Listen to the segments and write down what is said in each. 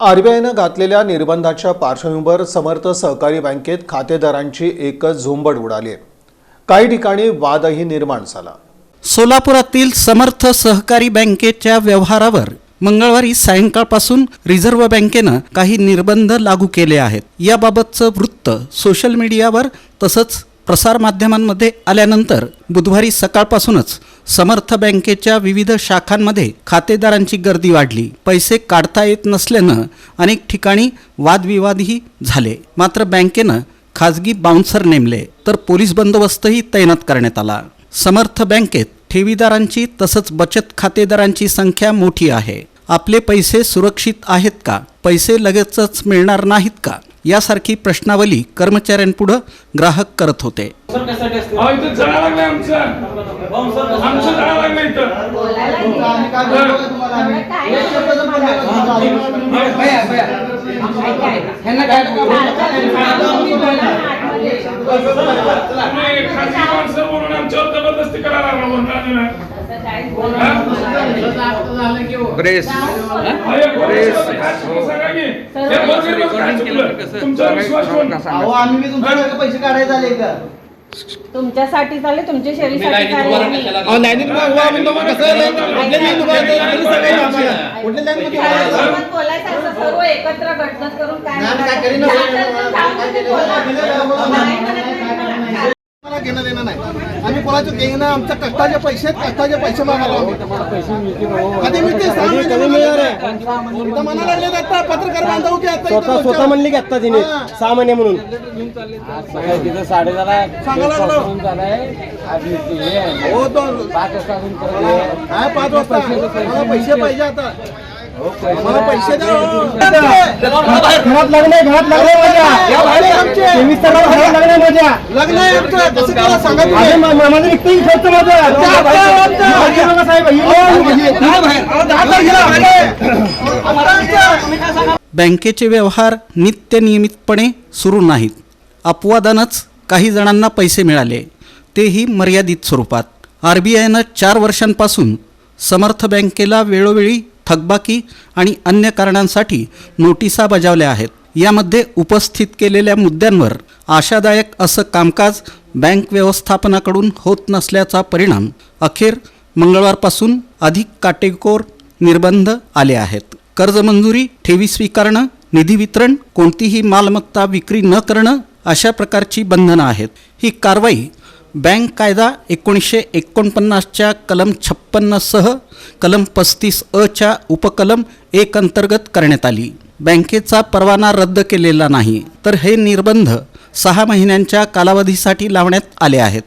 आरबीआयनं घातलेल्या निर्बंधाच्या पार्श्वभूमीवर समर्थ सहकारी बँकेत खातेदारांची एकच झुंबड उडाली आहे काही ठिकाणी वादही निर्माण झाला. सोलापुरातील समर्थ सहकारी बँकेच्या व्यवहारावर मंगळवारी सायंकाळपासून रिझर्व्ह बँकेनं काही निर्बंध लागू केले आहेत. याबाबतचं वृत्त सोशल मीडियावर तसंच प्रसारमाध्यमांमध्ये आल्यानंतर बुधवारी सकाळपासूनच समर्थ बँकेच्या विविध शाखांमध्ये खातेदारांची गर्दी वाढली. पैसे काढता येत नसल्यानं अनेक ठिकाणी वादविवादही झाले. मात्र बँकेनं खाजगी बाउन्सर नेमले तर पोलीस बंदोबस्तही तैनात करण्यात आला. समर्थ बँकेत ठेवीदारांची तसंच बचत खातेदारांची संख्या मोठी आहे. आपले पैसे सुरक्षित आहेत का? पैसे लगेचच मिळणार नाहीत का? यासारखी प्रश्नावली कर्मचाऱ्यांपुढं ग्राहक करत होते. अहो इथं तुमचा विश्वास कोण अहो आम्ही बी पैसे काढायचे आले का? तुमच्यासाठी चालले तुमच्या शरीरासाठी चालले. अहो लाईनीत उभा उभा आपण बघा कसं लाईन कुठल्या लाईन उभा आहे, तरी सगळे आम्हाला. कुठल्या लाईन मध्ये उभा आहे? सोबत बोलायचं असं सर्व एकत्र करून काय नाही, आम्ही काय बोलायचं? करीन चार जण जाऊन तुम्ही बोला. नाही म्हणत नाही मला. मला घेणं देणं नाही आम्ही कोणाचं घेणं आमच्या कष्टाचे पैसे आहेत, कष्टाचे पैसे मागायला आम्ही. कधी मिळते सहा महिने मिळणार आहे. इथं म्हणायला लागले आता पत्रकार बांधव होते आता इथं स्वतः म्हणली की आता तिने हा. सहा महिने म्हणून तिथं सांगायला लागलो. ते हे पाच वाजता अजून परत. काय पाच वाजता मला पैसे पाहिजे आता मला पैसे द्या. घरात घरात लग्न आहे माझ्या तेवीस तारखेला घरात लग्न माझ्या. आहे आमचं माझं निघतं खर्च माझा. साहेब ही. बँकेचे व्यवहार नित्यनियमितपणे सुरू नाहीत. अपवादानंच काही जणांना पैसे मिळाले. तेही मर्यादित स्वरूपात. आर बी आयनं चार वर्षांपासून समर्थ बँकेला वेळोवेळी थकबाकी आणि अन्य कारणांसाठी नोटिसा बजावल्या आहेत. यामध्ये उपस्थित केलेल्या मुद्द्यांवर आशादायक असं कामकाज बँक व्यवस्थापनाकडून होत नसल्याचा परिणाम अखेर मंगळवारपासून अधिक काटेकोर निर्बंध आले आहेत. कर्ज मंजुरी ठेवी स्वीकारणं निधी वितरण कोणतीही मालमत्ता विक्री न करणं अशा प्रकारची बंधनं आहेत. ही कारवाई बँक कायदा एकोणीसशे एकोणपन्नासच्या कलम छप्पन्नसह कलम पस्तीस अच्या उपकलम एक अंतर्गत करण्यात आली. बँकेचा परवाना रद्द केलेला नाही तर हे निर्बंध सहा महिन्यांच्या कालावधीसाठी लावण्यात आले आहेत.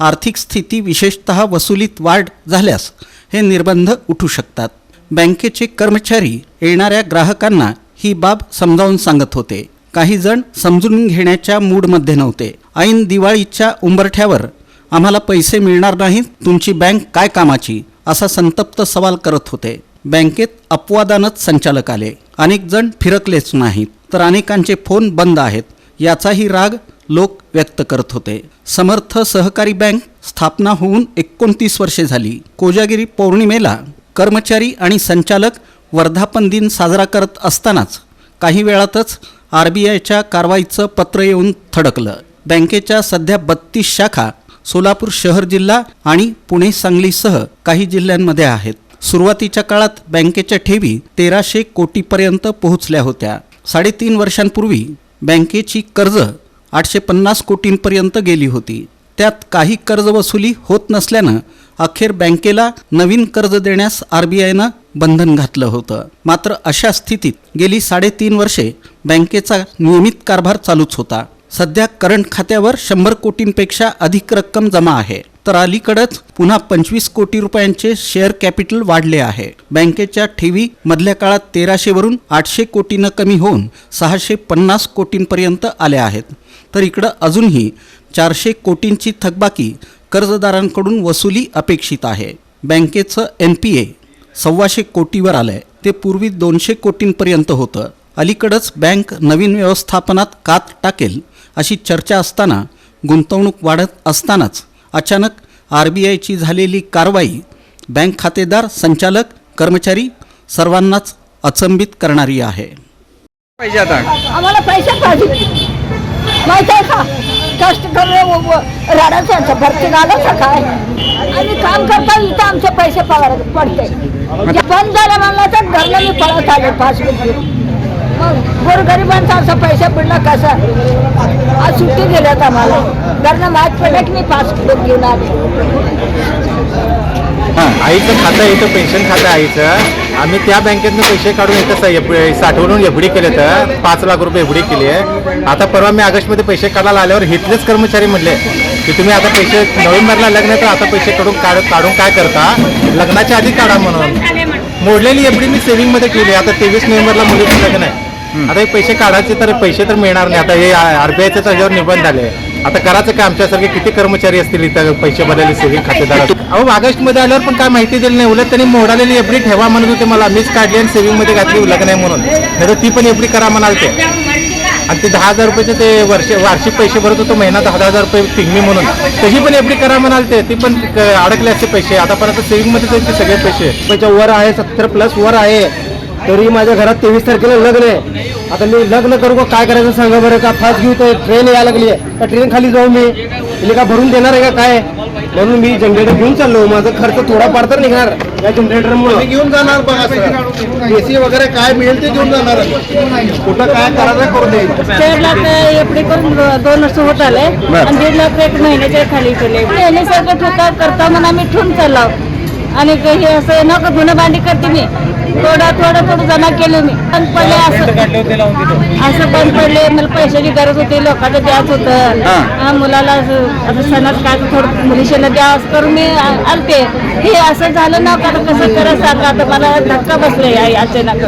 आर्थिक स्थिती विशेषतः वसुलीत वाढ झाल्यास हे निर्बंध उठू शकतात. बँकेचे कर्मचारी येणाऱ्या ग्राहकांना ही बाब समजावून सांगत होते. काही जण समजून घेण्याच्या मूडमध्ये नव्हते. ऐन दिवाळीच्या उंबरठ्यावर आम्हाला पैसे मिळणार नाहीत तुमची बँक काय कामाची? असा संतप्त सवाल करत होते. बँकेत अपवादानच संचालक आले. अनेक जण फिरकलेच नाहीत तर अनेकांचे फोन बंद आहेत याचाही राग लोक व्यक्त करत होते. समर्थ सहकारी बँक स्थापना होऊन एकोणतीस वर्षे झाली. कोजागिरी पौर्णिमेला कर्मचारी आणि संचालक वर्धापन दिन साजरा करत असतानाच काही वेळातच आर बी आयच्या कारवाईचं पत्र येऊन थडकलं. बँकेच्या सध्या बत्तीस शाखा सोलापूर शहर जिल्हा आणि पुणे सांगलीसह काही जिल्ह्यांमध्ये आहेत. सुरुवातीच्या काळात बँकेच्या ठेवी तेराशे कोटीपर्यंत पोहोचल्या होत्या. साडेतीन वर्षांपूर्वी बँकेची कर्ज आठशे पन्नास कोटींपर्यंत गेली होती. त्यात काही कर्ज वसुली होत नसल्यानं अखेर बँकेला नवीन कर्ज देण्यास आर बी आयनं बंधन घातलं होतं. मात्र अशा स्थितीत गेली साडेतीन वर्षे बँकेचा नियमित कारभार चालूच होता. सध्या करंट खात्यावर शंभर कोटींपेक्षा अधिक रक्कम जमा आहे. तर अलीकडंच पुन्हा पंचवीस कोटी रुपयांचे शेअर कॅपिटल वाढले आहे. बँकेच्या ठेवी मधल्या काळात तेराशेवरून आठशे कोटीनं कमी होऊन सहाशे पन्नास कोटींपर्यंत आल्या आहेत. तर इकडं अजूनही चारशे कोटींची थकबाकी कर्जदारांकडून वसुली अपेक्षित आहे. बँकेचं एन पी ए सव्वाशे कोटीवर आलं आहे ते पूर्वी दोनशे कोटींपर्यंत होतं. अलीकडंच बँक नवीन व्यवस्थापनात कात टाकेल. अशी चर्चा असताना गुंतवणूक वाढत असतानाच अचानक आर बी आयची झालेली कारवाई बँक खातेदार संचालक कर्मचारी सर्वांनाच अचंबित करणारी आहे. पाहिजे आता. आम्हाला पैसे पाहिजे. माहीत आहे का? कष्ट राडाचं भरती घालायचं काय? आम्ही काम करता इथं आमचे पैसे पगार पडते. बंद झालं म्हणलं तर घरनं मी पळत आले पाच मिनिट. गोरगरिबांचा असा पैसे पडला कसं आज सुट्टी दिल्यात आम्हाला. घरनं माहीत पडलं की मी पाच किलो घेऊन आले. आईचं खातं आहे इथं पेन्शन खातं आईचं. आम्ही त्या बँकेतनं पैसे काढून इथं एफ- साठवून एफडी केले तर पाच लाख रुपये एफडी केली आहे. आता परवा मी ऑगस्टमध्ये पैसे काढायला आल्यावर इथलेच कर्मचारी म्हणले की तुम्ही आता पैसे नोव्हेंबरला लग्न तर आता पैसे काढून काढ काढून काय करता? लग्नाच्या आधी काढा म्हणून. मोडलेली एफडी मी सेव्हिंगमध्ये केली आता तेवीस नोव्हेंबरला मुलीचं लग्न आहे. आता हे पैसे काढायचे तर पैसे तर मिळणार नाही. आता हे आरबीआयचे त्याच्यावर निबंध आले. आता करायचं काय? आमच्यासारखे किती कर्मचारी असतील इथं? पैसे भरलेले सेव्हिंग खातेदार अहो ऑगस्टमध्ये आल्यावर पण काय माहिती दिली नाही. उलट त्यांनी मोडालेली एफडी ठेवा म्हणत होते मला. मीच काढली आणि सेव्हिंगमध्ये घातली उलट नाही म्हणून. नाही तर ती पण एफडी करा म्हणाल ते. आणि ते दहा हजार रुपयाचे ते वर्ष वार्षिक पैसे भरत होतो. महिना दहा हजार रुपये पिगमी म्हणून. तशी पण एफडी करा म्हणाल ते. ती पण अडकले असते पैसे. आतापर्यंत सेव्हिंगमध्ये सगळे पैसे. पैसे वर आहे सत्तर प्लस वर आहे. तरी माझ्या घरात तेवीस तारखेला लग्न आहे. आता मी लग्न करू का काय करायचं सांगा बरं का? फास्ट घेऊ तर ट्रेन यायला लागली आहे. त्या ट्रेन खाली जाऊ मी तिला का भरून देणार आहे का काय? म्हणून मी जनरेटर घेऊन चाललो. माझा खर्च थोडाफार तर निघणार या जनरेटरमुळे घेऊन जाणार बघा सर एसी वगैरे काय मिळेल ते घेऊन जाणार कुठं काय करायचं करू दे. दीड लाख एफडी करून दोन वर्ष होत आले. आणि दीड लाख एक महिन्याच्या खाली केले. महिन्यासारखं ठोका करता म्हणून आम्ही ठेवून चाललो. आणि हे असं नको धुणं भांडी करते मी. थोडं थोडं थोडं जमा केले मी. बंद पडले असं. असं बंद पडले मला पैशाची गरज होती लोकांचं द्यायच होतं. हा, मुलाला असं- आता सणात काय थोडं मुलीशीला द्या असं करून मी आलते. हे असं झालं ना का आता कसं करा सांगा आता मला धक्का बसले अचानक